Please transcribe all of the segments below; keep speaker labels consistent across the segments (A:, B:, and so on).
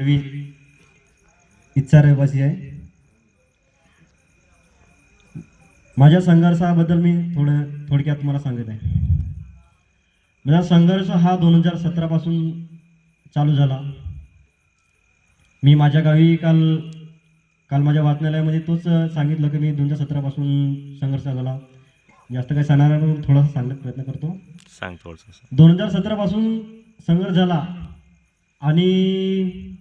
A: मी इच्छा रहिवासी आहे. माझ्या संघर्षाबद्दल मी थोडं थोडक्यात तुम्हाला सांगत आहे. माझा संघर्ष हा दोन हजार सतरापासून चालू झाला. मी माझ्या गावी काल काल माझ्या वाचनालयामध्ये तोच सांगितलं की मी दोन हजार सतरापासून संघर्ष झाला. जास्त काही सांगणार पण थोडासा सांगण्याचा प्रयत्न करतो.
B: सांग थोडंसं.
A: दोन हजार सतरापासून संघर्ष झाला. आणि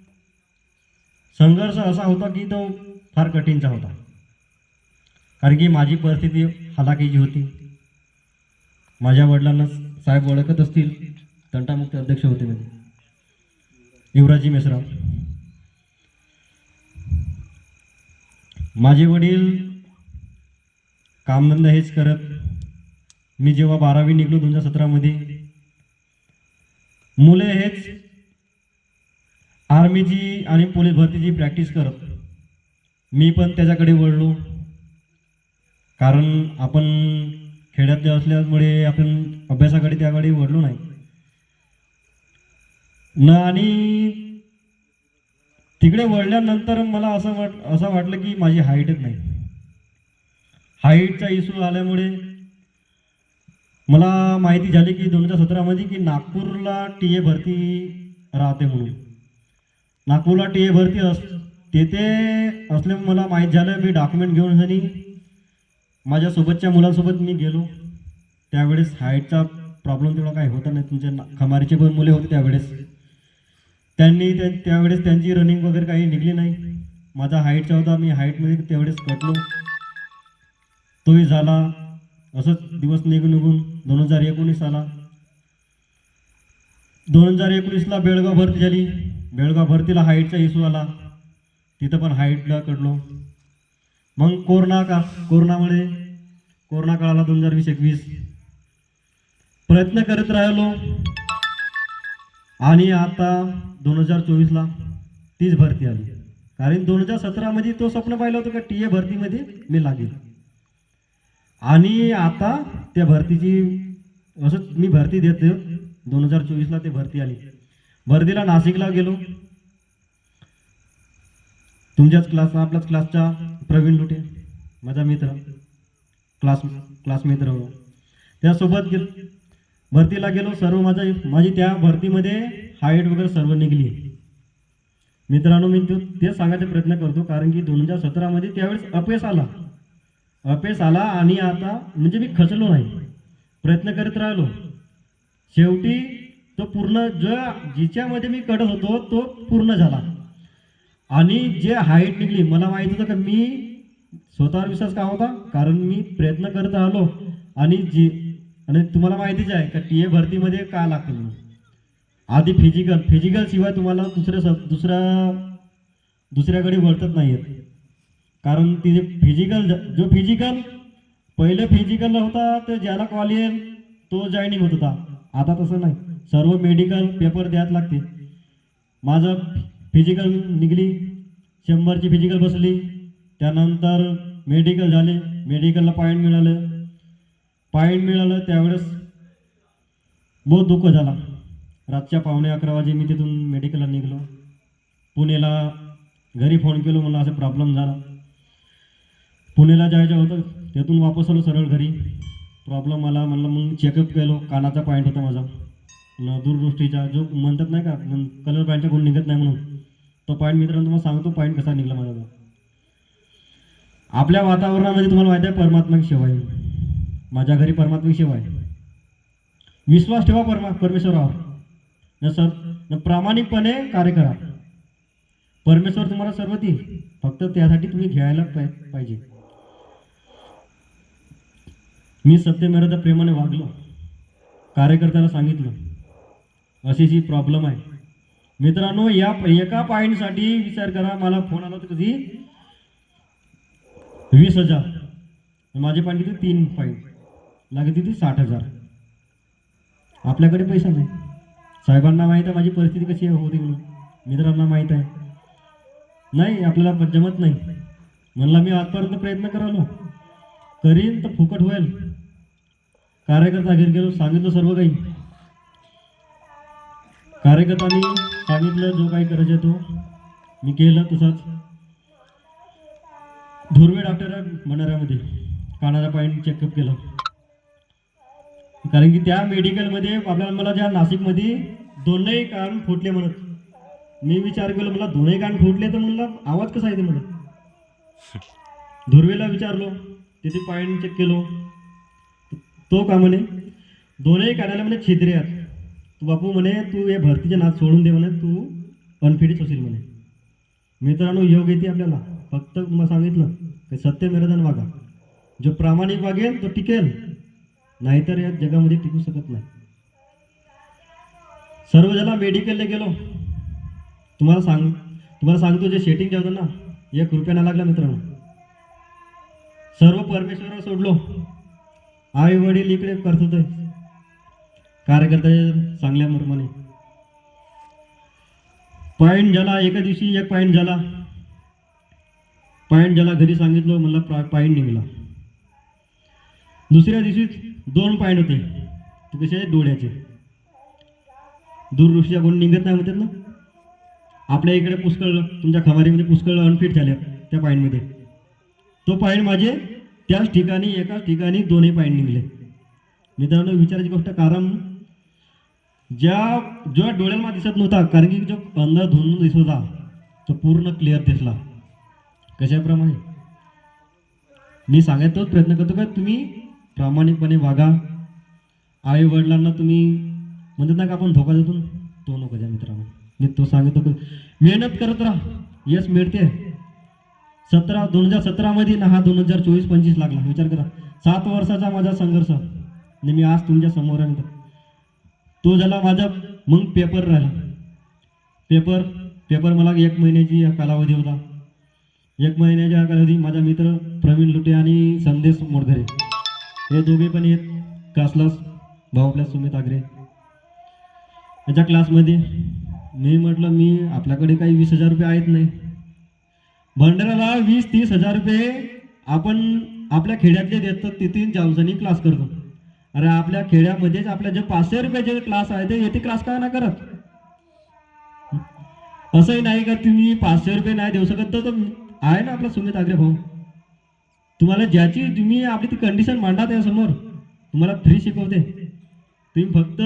A: संघर्ष असा होता की तो फार कठीणचा होता. कारण की माझी परिस्थिती हलाखीची होती. माझ्या वडिलांना साहेब ओळखत असतील तंटामुक्त अध्यक्ष होते म्हणजे युवराजी मेसराव माझे वडील कामधंदा हेच करत मी जेव्हा बारावी निघलो दोन हजार सतरामध्ये मुले हेच आर्मीची आणि पोलीस भरतीची प्रॅक्टिस करत मी पण त्याच्याकडे वळलो. कारण आपण खेड्यातले असल्यामुळे आपण अभ्यासाकडे त्याकडे वळलो नाही. न आणि तिकडे वळल्यानंतर मला असं वाट असं वाटलं की माझी हाईटच नाही. हाईटचा इश्यू आल्यामुळे मला माहिती झाली की दोन हजार सतरामध्ये की नागपूरला टी ए भरती राहते म्हणून. नागपूरला टी ए भरती अस तेथे असल्यामुळे मला माहीत झालं मी डॉक्युमेंट घेऊन आणि माझ्यासोबतच्या मुलांसोबत मी गेलो. त्यावेळेस हाईटचा प्रॉब्लेम तेवढा काही होता नाही. तुमच्या ना- खमारीचे पण मुले होते त्यावेळेस. त्यांनी त्या त्यावेळेस त्यांची रनिंग वगैरे काही निघली नाही. माझा हाईटचा होता मी हाईटमध्ये तेवढेच कटलो. तोही झाला. असंच दिवस निघून निघून दोन हजार एकोणीस आला. दोन हजार एकोणीसला बेळगाव भरती झाली. बेळगाव भरतीला हाईटचा इश्यू आला. तिथं पण हाईटला कडलो मग कोरोना का कोरोनामुळे कोरोना काळाला दोन हजार वीस एकवीस. प्रयत्न करत राहिलो. आणि आता दोन हजार चोवीसला तीच भरती आली. कारण दोन हजार सतरामध्ये तो स्वप्न पाहिलं होतं का टी ए भरतीमध्ये मी लागेल. आणि आता त्या भरतीची असं मी भरती देतो दोन हजार चोवीसला ते भरती आली. भरतीला नाशिकला गेलो. तुमच्याच क्लास आपल्याच क्लासचा प्रवीण लुटे माझा मित्र क्लास क्लास मित्र त्यासोबत गेलो. भरतीला गेलो सर्व माझा माझी त्या भरतीमध्ये हाईट वगैरे सर्व निघली. मित्रांनो मी तो तेच सांगायचा प्रयत्न करतो कारण की दोन हजार सतरामध्ये त्यावेळेस अपयश आला. अपयश आला आणि आता म्हणजे मी खचलो नाही. प्रयत्न करत राहिलो. शेवटी तो पूर्ण जो जिच्यामध्ये मी कडत होतो तो पूर्ण झाला. आणि जे हाईट निघली मला माहीत होतं का मी स्वतःवर विश्वास का होता? कारण मी प्रयत्न करत राहिलो. आणि जी आणि तुम्हाला माहितीच आहे का टी ए भरतीमध्ये का लागतं म्हणून? आधी फिजिकल फिजिकल शिवाय तुम्हाला दुसऱ्या सब दुसऱ्या दुसऱ्याकडे वळतच नाही येत कारण तिथे फिजिकल जो फिजिकल पहिले फिजिकल होता ते ज्याला कॉल येईल तो जॉईनिंग होत होता. आता तसं नाही. सर्व मेडिकल पेपर द्यायला लागते. माझं फिजिकल निघली शंभरची फिजिकल बसली त्यानंतर मेडिकल झाले मेडिकलला पॉईंट मिळालं. पॉईंट मिळालं त्यावेळेस बहुत दुःख झाला. रातच्या पावणे अकरा वाजे मी तिथून मेडिकलला निघलो. पुणेला घरी फोन केलो मला असं प्रॉब्लेम झाला. पुण्याला जायचं होतं तिथून वापस आलो सरळ घरी. प्रॉब्लेम आला म्हणलं मग चेकअप केलो कानाचा पॉईंट होता माझा. दूरदृष्टीचा जो म्हणतात नाही का कलर पॉईंटचा कोण निघत नाही म्हणून. तो पॉईंट मित्रांनो तुम्हाला सांगतो पॉईंट कसा निघला माझा तो. आपल्या वातावरणामध्ये तुम्हाला माहिती आहे परमात्मा सेवा आहे. माझ्या घरी परमात्मा सेवा आहे. विश्वास ठेवा परमा परमेश्वरावर. न सर न प्रामाणिकपणे कार्य करा. परमेश्वर तुम्हाला सर्व देईल. फक्त त्यासाठी तुम्ही घ्यायला पाहिजे. मी सत्यमेरदा प्रेमाने वागलो. कार्यकर्त्याला सांगितलं. अशी जी प्रॉब्लेम आहे. मित्रांनो या एका पॉईंटसाठी विचार करा मला फोन आला होता कधी? वीस हजार. माझे पॉईंट किती? तीन पॉईंट लागत किती साठ हजार. आपल्याकडे पैसा नाही. साहेबांना माहीत आहे माझी परिस्थिती कशी होती म्हणून. मित्रांना माहीत आहे. नाही आपल्याला जमत नाही. म्हणला मी आजपर्यंत प्रयत्न करालो. करीन तर फुकट होईल. कार्यकर्ता घेर गेलो सांगितलं सर्व काही. कार्यकर्त्यांनी सांगितलं जो काही करायचं तो. मी केलं तसंच. धुर्वे डॉक्टर मनाऱ्यामध्ये कानाऱ्या पॉईंट चेकअप केलं. कारण की त्या मेडिकलमध्ये आपल्याला मला ज्या नाशिकमध्ये दोनही कान फुटले म्हणत. मी विचार केला मला दोनही कान फुटले तर म्हणलं आवाज कसा येते म्हणत धुर्वेला विचारलो तिथे पॉईंट चेक केलो. तो का म्हणे दोनही कानाला म्हणे छिद्रे आहेत. बापू म्हणे तू हे भरतीचे नाच सोडून दे म्हणे तू अनफिटच होशील म्हणे. मित्रांनो योग येते आपल्याला. फक्त तुम्हाला सांगितलं की सत्य मेरदान वागा. जो प्रामाणिक वागेल तो टिकेल. नाहीतर या जगामध्ये टिकू शकत नाही. सर्व ज्याला मेडिकलला गेलो. तुम्हाला सांग तुम्हाला सांगतो जे सेटिंग होतं ना एक रुपयाला लागला मित्रांनो. सर्व परमेश्वरावर सोडलो. आई वडील इकडे करत होते. कार्यकर्त्याच्या चांगल्या मर्माने. पॉईंट झाला एका दिवशी एक पॉईंट झाला पॉईंट झाला घरी सांगितलं मला पॉईंट निघाला. दुसऱ्या दिवशी दोन पॉईंट होते. ते कसे? डोळ्याचे. दूरदृष्टीच्या कोण निघत नाही म्हणतात ना? आपल्या इकडे पुष्कळ तुमच्या खमारीमध्ये पुष्कळ अनफिट झाल्या त्या पॉईंटमध्ये तो पॉईंट माझे त्याच ठिकाणी एकाच ठिकाणी दोन्ही पॉईंट निघले. मित्रांनो विचारायची गोष्ट कारण ज्या जो डोळ्यांना दिसत नव्हता कारण की जो पंधरा धुंद दिसत होता तो पूर्ण क्लिअर दिसला. कशाप्रमाणे? मी सांगायचोच प्रयत्न करतो का तुम्ही प्रामाणिकपणे वागा. आई वडिलांना तुम्ही म्हणतात ना का आपण धोका देतो तो नको द्या मित्रांनो. मी तो सांगतो मेहनत करत राहा. यश मिळते. सतरा दोन हजार सतरामध्ये ना हा दोन हजार चोवीस पंचवीस लागला. विचार करा. सात वर्षाचा माझा संघर्ष. आणि मी आज तुमच्यासमोर आणतो तो झाला माझा मग पेपर राहिला. पेपर पेपर मला एक महिन्याची कालावधी होता. एक महिन्याच्या कालावधी माझा मित्र प्रवीण लुटे आणि संदेश मोडघरे हे दोघे पण येत क्लासलाच भाऊ आपल्या सुमित आग्रे. याच्या क्लासमध्ये मी म्हटलं मी आपल्याकडे काही वीस हजार रुपये आहेत नाही. भंडाऱ्याला वीस तीस हजार रुपये आपण आपल्या खेड्यातले देतात तिथे जाऊन क्लास करतो. अरे आपल्या खेड्यामध्येच आपल्या जे पाचशे रुपयाचे क्लास आहे ते येथे क्लास का ना करत? असंही नाही का तुम्ही पाचशे रुपये नाही देऊ शकत? तर आहे ना आपला सुमित आग्रे भाऊ. तुम्हाला ज्याची तुम्ही आपली ती कंडिशन मांडा त्यासमोर तुम्हाला फ्री शिकवते. तुम्ही फक्त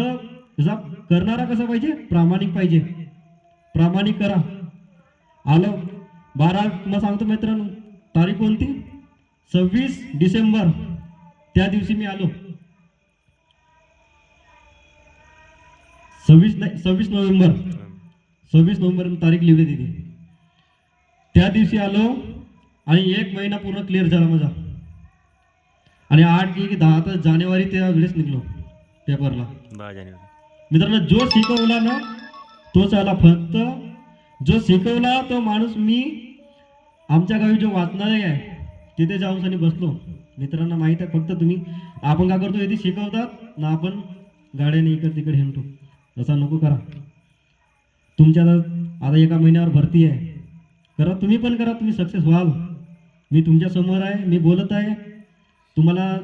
A: कसा करणारा कसा पाहिजे? प्रामाणिक पाहिजे. प्रामाणिक करा. आलो. बारा तुम्हाला सांगतो मित्रांनो. तारीख कोणती? सव्वीस डिसेंबर. त्या दिवशी मी आलो. सव्वीस सव्वीस नोव्हेंबर. सव्वीस नोव्हेंबर तारीख लिहिली तिथे त्या दिवशी आलो आणि एक महिना पूर्ण क्लिअर झाला माझा. आणि आठ की दहा तर जानेवारी त्या वेळेस निघलो पेपरला
B: दहा जानेवारी.
A: मित्रांनो जो शिकवला ना तोच आला फक्त. जो शिकवला तो माणूस मी आमच्या गावी जो वाचनालय आहे तिथे जाऊन आणि बसलो. मित्रांना माहीत आहे फक्त तुम्ही आपण काय करतो इथे शिकवतात ना आपण गाड्याने इकडे तिकडे हिंडतो. तसा नको करा. तुमच्या आता आता एका महिन्यावर भरती आहे. करा तुम्ही पण करा तुम्ही सक्सेस व्हाल. मी तुमच्यासमोर आहे मी बोलत आहे. तुम्हाला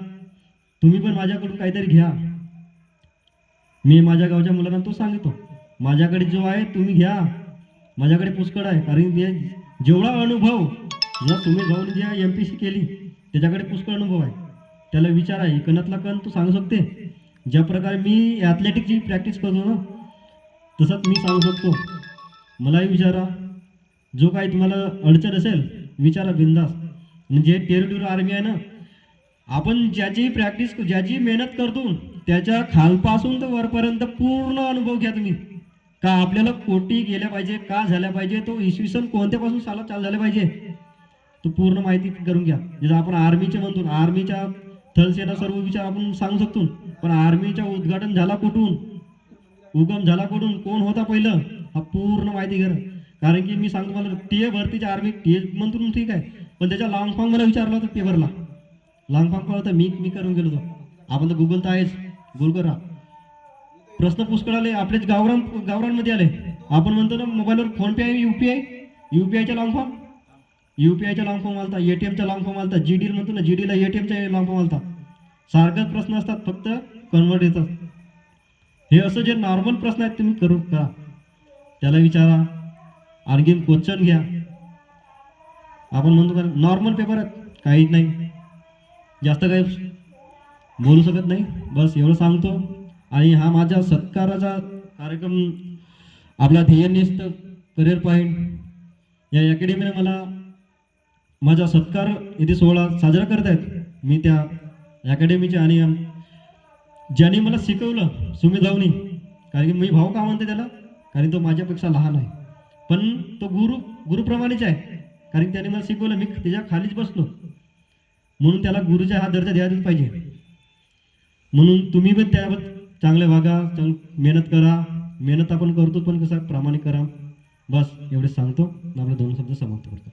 A: तुम्ही पण माझ्याकडून काहीतरी घ्या. मी माझ्या गावच्या मुलांना तो सांगतो. माझ्याकडे जो आहे तुम्ही घ्या. माझ्याकडे पुष्कळ आहे कारण ते जेवढा अनुभव जेव्हा तुम्ही जाऊन ज्या एम पी सी केली त्याच्याकडे पुष्कळ अनुभव आहे. त्याला विचार आहे कणातला कण तू सांगू शकते. ज्या प्रकारे मी ॲथलेटिकची प्रॅक्टिस करतो ना तसंच मी सांगू शकतो. मलाही विचारा. जो काही तुम्हाला अडचण असेल विचारा बिंदास. म्हणजे टेरिटोरी आर्मी आहे ना आपण ज्याची प्रॅक्टिस ज्याची मेहनत करतो त्याच्या खालपासून तर वरपर्यंत पूर्ण अनुभव घ्या तुम्ही. का आपल्याला कोटी गेल्या पाहिजे का झाल्या पाहिजे तो इसवी सन कोणत्यापासून साला चालू झाला पाहिजे तो पूर्ण माहिती करून घ्या. जसं आपण आर्मीचे म्हणतो आर्मीच्या थलसेना सर्व विचार आपण सांगू शकतो. पण आर्मीचा उद्घाटन झाला कुठून? उगम झाला कुठून? कोण होता पहिलं? हा पूर्ण माहिती घ्या कारण की मी सांगतो मला टी ए भरतीच्या आर्मी टी ए म्हणतो ठीक आहे. पण त्याच्या लॉंग फॉर्म मला विचारला होता पेपरला लॉंग फॉर्म होता मी मी करून गेलो होतो. आपण तर गुगल तर आहेच. गुगल करा. प्रश्न पुष्कळ आले. आपलेच गावरान गावरांमध्ये आले. आपण म्हणतो ना मोबाईलवर फोन पे आहे U P I U P आयचा लॉंग फॉर्म यू पी आयचा लॉंग फॉर्म आलता ए टी एमचा लॉंग फॉर्म आलता जी डी म्हणतो ना जी डीला ए टी एमचा लॉंग फॉर्म आलता. सारखाच प्रश्न असतात फक्त कन्वर्ट येतात. हे असं जे नॉर्मल प्रश्न आहेत तुम्ही करू का? त्याला विचारा. आणखीन क्वेश्चन घ्या. आपण म्हणतो का नॉर्मल पेपर आहेत काहीच नाही. जास्त काही बोलू शकत नाही. बस एवढं सांगतो. आणि हा माझा सत्काराचा कार्यक्रम आपला ध्येयनिष्ठ करिअर पॉईंट या अकॅडमीने मला माझा सत्कार इथे सोहळा साजरा करत आहेत मी त्या अकॅडमीचे आणि ज्याने ज्यांनी मला शिकवलं सुमित भाऊनी. कारण की मी भाऊ का म्हणते त्याला? कारण तो माझ्यापेक्षा लहान आहे. पण तो गुरु गुरुप्रमाणेच आहे. कारण त्याने मला शिकवलं मी त्याच्या खालीच बसलो. म्हणून त्याला गुरुचा हा दर्जा द्यायलाच पाहिजे. म्हणून तुम्ही पण त्यावर चांगले वागा चांग मेहनत करा. मेहनत आपण करतो पण कसं प्रामाणिक करा. बस एवढे सांगतो. आपले दोन शब्द समाप्त करतो.